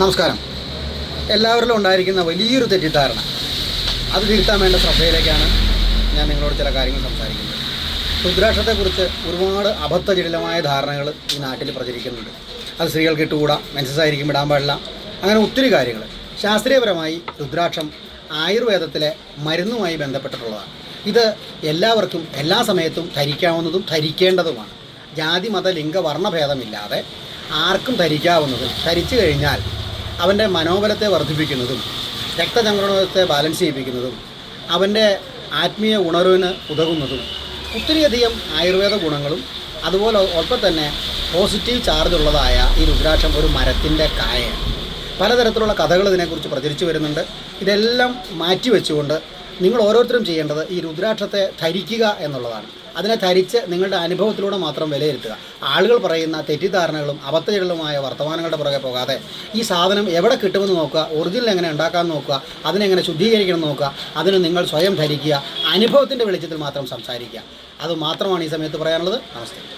നമസ്കാരം. എല്ലാവരിലും ഉണ്ടായിരിക്കുന്ന വലിയൊരു തെറ്റിദ്ധാരണ. അത് തിരുത്താൻ വേണ്ട ശ്രദ്ധയിലേക്കാണ് ഞാൻ നിങ്ങളോട് ചില കാര്യങ്ങൾ സംസാരിക്കുന്നത്. രുദ്രാക്ഷത്തെക്കുറിച്ച് ഒരുപാട് അബദ്ധജടിലമായ ധാരണകൾ ഈ നാട്ടിൽ പ്രചരിക്കുന്നുണ്ട്. അത് സ്ത്രീകൾക്ക് ഇട്ടുകൂടാ മെൻസസായിരിക്കും ഇടാൻ പാടില്ല. അങ്ങനെ ഒത്തിരി കാര്യങ്ങൾ. ശാസ്ത്രീയപരമായി രുദ്രാക്ഷം ആയുർവേദത്തിലെ മരുന്നുമായി ബന്ധപ്പെട്ടിട്ടുള്ളതാണ്. ഇത് എല്ലാവർക്കും എല്ലാ സമയത്തും ധരിക്കാവുന്നതും ധരിക്കേണ്ടതുമാണ്. ജാതി മത ലിംഗ വർണഭേദമില്ലാതെ ആർക്കും ധരിക്കാവുന്നതും ധരിച്ചു കഴിഞ്ഞാൽ അവന്റെ മനോബലത്തെ വർദ്ധിപ്പിക്കുന്നതും രക്തചംക്രമണത്തെ ബാലൻസ് ചെയ്യിപ്പിക്കുന്നതും അവന്റെ ആത്മീയ ഉണർവിന് ഉതകുന്നതും ഒത്തിരിയധികം ആയുർവേദ ഗുണങ്ങളും അതുപോലെ ഒപ്പം തന്നെ പോസിറ്റീവ് ചാർജ് ഉള്ളതായ ഈ രുദ്രാക്ഷം ഒരു മരത്തിന്റെ കായയാണ്. പലതരത്തിലുള്ള കഥകൾ ഇതിനെക്കുറിച്ച് പ്രചരിച്ചു വരുന്നുണ്ട്. ഇതെല്ലാം മാറ്റി വെച്ചുകൊണ്ട് നിങ്ങൾ ഓരോരുത്തരും ചെയ്യേണ്ടത് ഈ രുദ്രാക്ഷത്തെ ധരിക്കുക എന്നുള്ളതാണ്. അതിനെ ധരിച്ച് നിങ്ങളുടെ അനുഭവത്തിലൂടെ മാത്രം വിലയിരുത്തുക. ആളുകൾ പറയുന്ന തെറ്റിദ്ധാരണകളും അബദ്ധജടലുമായ വർത്തമാനങ്ങളുടെ പുറകെ പോകാതെ ഈ സാധനം എവിടെ കിട്ടുമെന്ന് നോക്കുക ഒറിജിനൽ എങ്ങനെ ഉണ്ടാക്കാമെന്ന് നോക്കുക അതിനെങ്ങനെ ശുദ്ധീകരിക്കണം നോക്കുക അതിന് നിങ്ങൾ സ്വയം ധരിക്കുക അനുഭവത്തിന്റെ വെളിച്ചത്തിൽ മാത്രം സംസാരിക്കുക. അത് മാത്രമാണ് ഈ സമയത്ത് പറയാനുള്ളത്. നമസ്തേ.